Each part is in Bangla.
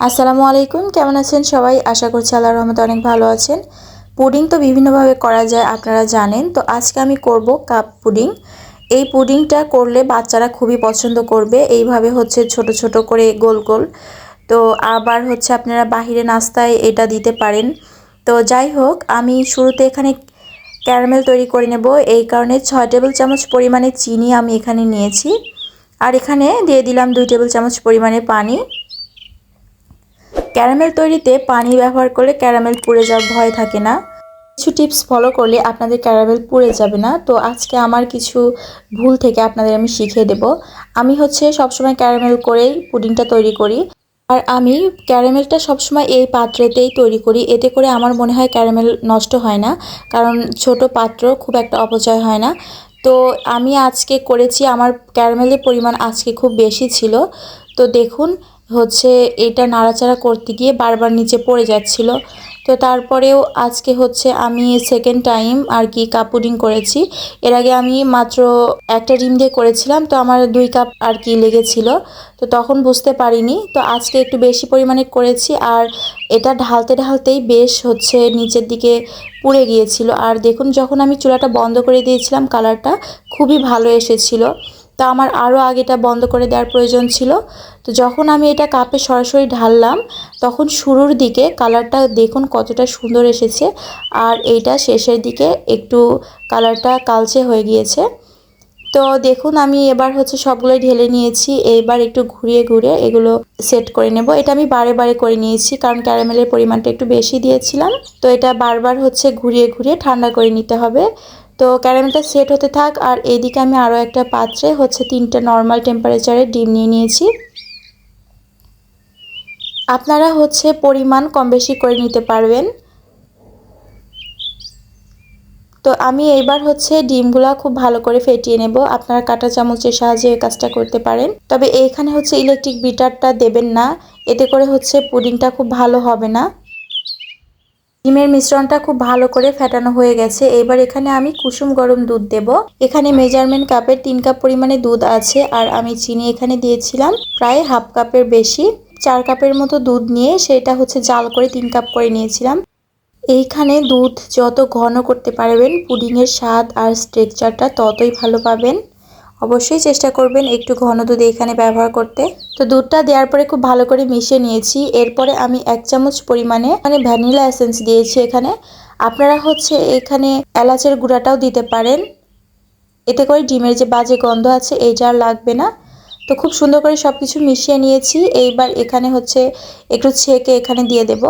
আসসালামু আলাইকুম, কেমন আছেন সবাই? আশা করছি আল্লাহর রহমতে অনেক ভালো আছেন। পুডিং তো বিভিন্নভাবে করা যায়, আপনারা জানেন। তো আজকে আমি করব কাপ পুডিং। এই পুডিংটা করলে বাচ্চারা খুবই পছন্দ করবে। এইভাবে হচ্ছে ছোট ছোট করে গোল গোল। তো আবার হচ্ছে আপনারা বাহিরে নাস্তায় এটা দিতে পারেন। তো যাই হোক, আমি শুরুতে এখানে ক্যারামেল তৈরি করে নেব। এই কারণে ছয় টেবিল চামচ পরিমাণে চিনি আমি এখানে নিয়েছি। আর এখানে দিয়ে দিলাম দুই টেবিল চামচ পরিমাণে পানি। ক্যারামেল তৈরিতে পানি ব্যবহার করলে ক্যারামেল পুড়ে যাওয়ার ভয় থাকে না। কিছু টিপস ফলো করলে আপনাদের ক্যারামেল পুড়ে যাবে না। তো আজকে আমার কিছু ভুল থেকে আপনাদের আমি শিখিয়ে দেব। আমি হচ্ছে সবসময় ক্যারামেল করেই পুডিংটা তৈরি করি। আর আমি ক্যারামেলটা সবসময় এই পাত্রেতেই তৈরি করি। এতে করে আমার মনে হয় ক্যারামেল নষ্ট হয় না। কারণ ছোট পাত্র খুব একটা অপচয় হয় না। তো আমি আজকে করেছি। আমার ক্যারামেলের পরিমাণ আজকে খুব বেশি ছিল। তো দেখুন হচ্ছে এটা নাড়াচাড়া করতে গিয়ে বারবার নিচে পড়ে যাচ্ছিল। তো তারপরেও আজকে হচ্ছে আমি সেকেন্ড টাইম আর কি কাপ পুডিং করেছি। এর আগে আমি মাত্র একটা ডিম দিয়ে করেছিলাম, তো আমার দুই কাপ আর কি লেগেছিল। তো তখন বুঝতে পারিনি, তো আজকে একটু বেশি পরিমাণে করেছি আর এটা ঢালতে ঢালতেই বেশ হচ্ছে নিচের দিকে পুড়ে গিয়েছিল। আর দেখুন, যখন আমি চুলাটা বন্ধ করে দিয়েছিলাম কালারটা খুবই ভালো এসেছিল। তা আমার আরও আগেটা বন্ধ করে দেওয়ার প্রয়োজন ছিল। তো যখন আমি এটা কাপে সরাসরি ঢাললাম, তখন শুরুর দিকে কালারটা দেখুন কতটা সুন্দর এসেছে। আর এইটা শেষের দিকে একটু কালারটা কালচে হয়ে গিয়েছে। তো দেখুন, আমি এবার হচ্ছে সবগুলো ঢেলে নিয়েছি। এইবার একটু ঘুরিয়ে ঘুরিয়ে এগুলো সেট করে নেব। এটা আমি বারে বারে করে নিয়েছি, কারণ ক্যারামেলের পরিমাণটা একটু বেশি দিয়েছিলাম। তো এটা বারবার হচ্ছে ঘুরিয়ে ঘুরিয়ে ঠান্ডা করে নিতে হবে। তো ক্যারামেলটা সেট হতে থাক, আর এদিকে আমি আরও একটা পাত্রে হচ্ছে তিনটা নর্মাল টেম্পারেচারে ডিম নিয়ে নিয়েছি। আপনারা হচ্ছে পরিমাণ কম বেশি করে নিতে পারবেন। তো আমি এইবার হচ্ছে ডিমগুলা খুব ভালো করে ফেটিয়ে নেব। আপনারা কাঁটা চামচের সাহায্যে এই কাজটা করতে পারেন। তবে এইখানে হচ্ছে ইলেকট্রিক বিটারটা দেবেন না। এতে করে হচ্ছে পুডিংটা খুব ভালো হবে না। ডিমের মিশ্রণটা খুব ভালো করে ফেটানো হয়ে গেছে। এবার এখানে আমি কুসুম গরম দুধ দেব। এখানে মেজারমেন্ট কাপের তিন কাপ পরিমাণে দুধ আছে আর আমি চিনি এখানে দিয়েছিলাম প্রায় হাফ কাপের বেশি। চার কাপের মতো দুধ নিয়ে সেটা হচ্ছে জাল করে তিন কাপ করে নিয়েছিলাম। এইখানে দুধ যত ঘন করতে পারবেন, পুডিংয়ের স্বাদ আর স্ট্রেকচারটা ততই ভালো পাবেন। অবশ্যই চেষ্টা করবেন একটু ঘন দুধ এখানে ব্যবহার করতে। তো দুধটা দেওয়ার পরে খুব ভালো করে মিশিয়ে নিয়েছি। এরপরে আমি এক চামচ পরিমাণে মানে ভ্যানিলা এসেন্স দিয়েছি এখানে। আপনারা হচ্ছে এখানে এলাচের গুঁড়াটাও দিতে পারেন। এতে করে ডিমের যে বাজে গন্ধ আছে, এইটা আর লাগবে না। তো খুব সুন্দর করে সব কিছু মিশিয়ে নিয়েছি। এইবার এখানে হচ্ছে একটু ছেঁকে এখানে দিয়ে দেব।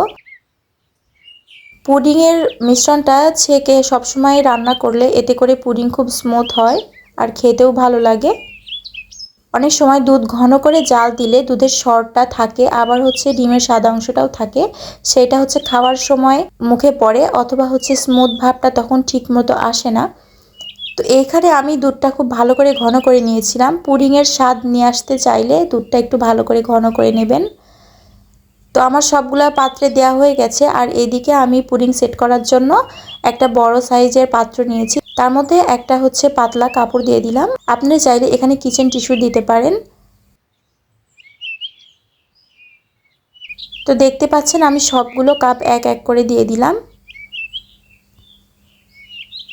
পুডিংয়ের মিশ্রণটা ছেঁকে সবসময় রান্না করলে এতে করে পুডিং খুব স্মুথ হয়। আর খেতেও ভালো লাগে। অনেক সময় দুধ ঘন করে জাল দিলে দুধের সরটা থাকে, আবার হচ্ছে ডিমের সাদা অংশটাও থাকে। সেটা হচ্ছে খাওয়ার সময় মুখে পড়ে অথবা হচ্ছে স্মুথ ভাবটা তখন ঠিক মতো আসে না। তো এইখানে আমি দুধটা খুব ভালো করে ঘন করে নিয়েছিলাম। পুডিংয়ের স্বাদ নিয়ে আসতে চাইলে দুধটা একটু ভালো করে ঘন করে নেবেন। তো আমার সবগুলা পাত্রে দেওয়া হয়ে গেছে। আর এদিকে আমি পুডিং সেট করার জন্য একটা বড় সাইজের পাত্র নিয়েছি। তার মধ্যে একটা হচ্ছে পাতলা কাপড় দিয়ে দিলাম। আপনি চাইলে এখানে কিচেন টিস্যু দিতে পারেন। তো দেখতে পাচ্ছেন আমি সবগুলো কাপ এক এক করে দিয়ে দিলাম।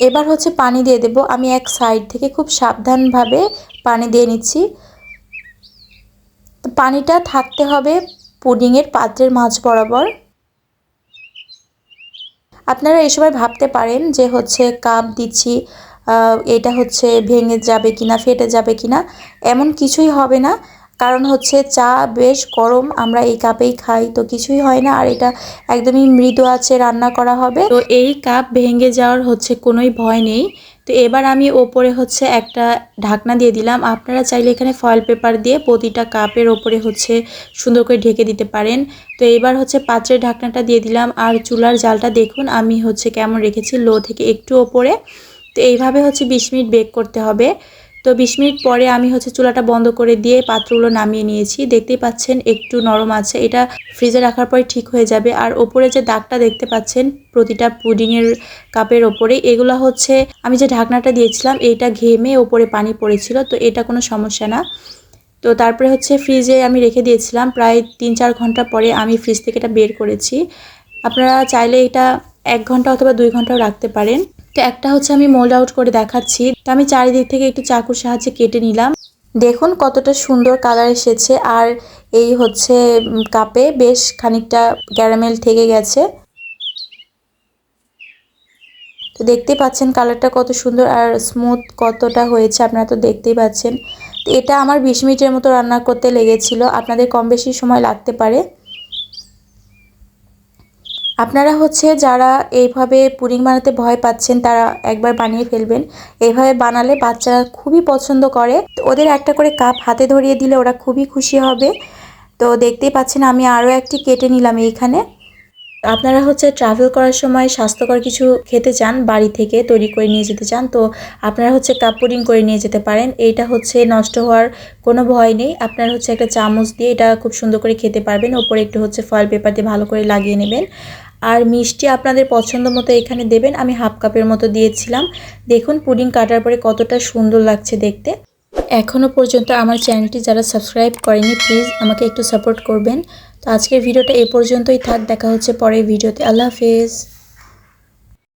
এবার হচ্ছে পানি দিয়ে দেব। আমি এক সাইড থেকে খুব সাবধানভাবে পানি দিয়ে নিচ্ছি। পানিটা থাকতে হবে পুডিংয়ের পাত্রের মাঝ বরাবর। আপনারা এই সময় ভাবতে পারেন যে হচ্ছে কাপ দিচ্ছি এটা হচ্ছে ভেঙে যাবে কিনা, ফেটে যাবে কিনা, এমন কিছুই হবে না। কারণ হচ্ছে চা বেশ গরম, আমরা এই কাপেই খাই, তো কিছুই হয় না। আর এটা একদমই মৃদু আছে রান্না করা হবে। তো এই কাপ ভেঙে যাওয়ার হচ্ছে কোনোই ভয় নেই। তো এবার আমি ওপরে হচ্ছে একটা ঢাকনা দিয়ে দিলাম। আপনারা চাইলে এখানে ফয়েল পেপার দিয়ে প্রতিটা কাপের ওপরে হচ্ছে সুন্দর করে ঢেকে দিতে পারেন। তো এবার হচ্ছে পাত্রের ঢাকনাটা দিয়ে দিলাম। আর চুলার জালটা দেখুন, আমি হচ্ছে কেমন রেখেছি লো থেকে একটু ওপরে। তো এইভাবে হচ্ছে বিশ মিনিট বেক করতে হবে। তো বিশ মিনিট পরে আমি হচ্ছে চুলাটা বন্ধ করে দিয়ে পাত্রগুলো নামিয়ে নিয়েছি। দেখতেই পাচ্ছেন একটু নরম আছে। এটা ফ্রিজে রাখার পরে ঠিক হয়ে যাবে। আর ওপরে যে দাগটা দেখতে পাচ্ছেন, প্রতিটা পুডিংয়ের কাপের ওপরে, এগুলো হচ্ছে আমি যে ঢাকনাটা দিয়েছিলাম, এইটা ঘেমে ওপরে পানি পড়েছিল, তো এটা কোনো সমস্যা না। তো তারপরে হচ্ছে ফ্রিজে আমি রেখে দিয়েছিলাম। প্রায় তিন চার ঘণ্টা পরে আমি ফ্রিজ থেকে এটা বের করেছি। আপনারা চাইলে এটা এক ঘণ্টা অথবা দুই ঘন্টাও রাখতে পারেন। তো একটা হচ্ছে আমি মোল্ড আউট করে দেখাচ্ছি। তো আমি চারিদিক থেকে একটু চাকুর সাহায্যে কেটে নিলাম। দেখুন কতটা সুন্দর কালার এসেছে আর এই হচ্ছে কাপে বেশ খানিকটা ক্যারামেল থেকে গেছে। তো দেখতেই পাচ্ছেন কালারটা কত সুন্দর আর স্মুথ কতটা হয়েছে আপনারা তো দেখতেই পাচ্ছেন। তো এটা আমার বিশ মিনিটের মতো রান্না করতে লেগেছিল। আপনাদের কম বেশি সময় লাগতে পারে। আপনারা হচ্ছে যারা এইভাবে পুডিং বানাতে ভয় পাচ্ছেন, তারা একবার বানিয়ে ফেলবেন। এইভাবে বানালে বাচ্চারা খুবই পছন্দ করে। ওদের একটা করে কাপ হাতে ধরিয়ে দিলে ওরা খুবই খুশি হবে। তো দেখতেই পাচ্ছেন আমি আরও একটি কেটে নিলাম এইখানে। আপনারা হচ্ছে ট্রাভেল করার সময় স্বাস্থ্যকর কিছু খেতে চান, বাড়ি থেকে তৈরি করে নিয়ে যেতে চান, তো আপনারা হচ্ছে কাপ পুডিং করে নিয়ে যেতে পারেন। এইটা হচ্ছে নষ্ট হওয়ার কোনো ভয় নেই। আপনারা হচ্ছে একটা চামচ দিয়ে এটা খুব সুন্দর করে খেতে পারবেন। ওপরে একটু হচ্ছে ফয়েল পেপার দিয়ে ভালো করে লাগিয়ে নেবেন। আর মিষ্টি আপনাদের পছন্দ মতো এখানে দেবেন। আমি হাফ কাপের মতো দিয়েছিলাম। দেখুন, পুডিং কাটার পরে কতটা সুন্দর লাগছে দেখতে। এখনও পর্যন্ত আমার চ্যানেলটি যারা সাবস্ক্রাইব করেনি, প্লিজ আমাকে একটু সাপোর্ট করবেন। তো আজকের ভিডিওটা এ পর্যন্তই থাক। দেখা হচ্ছে পরের ভিডিওতে। আল্লাহ হাফেজ।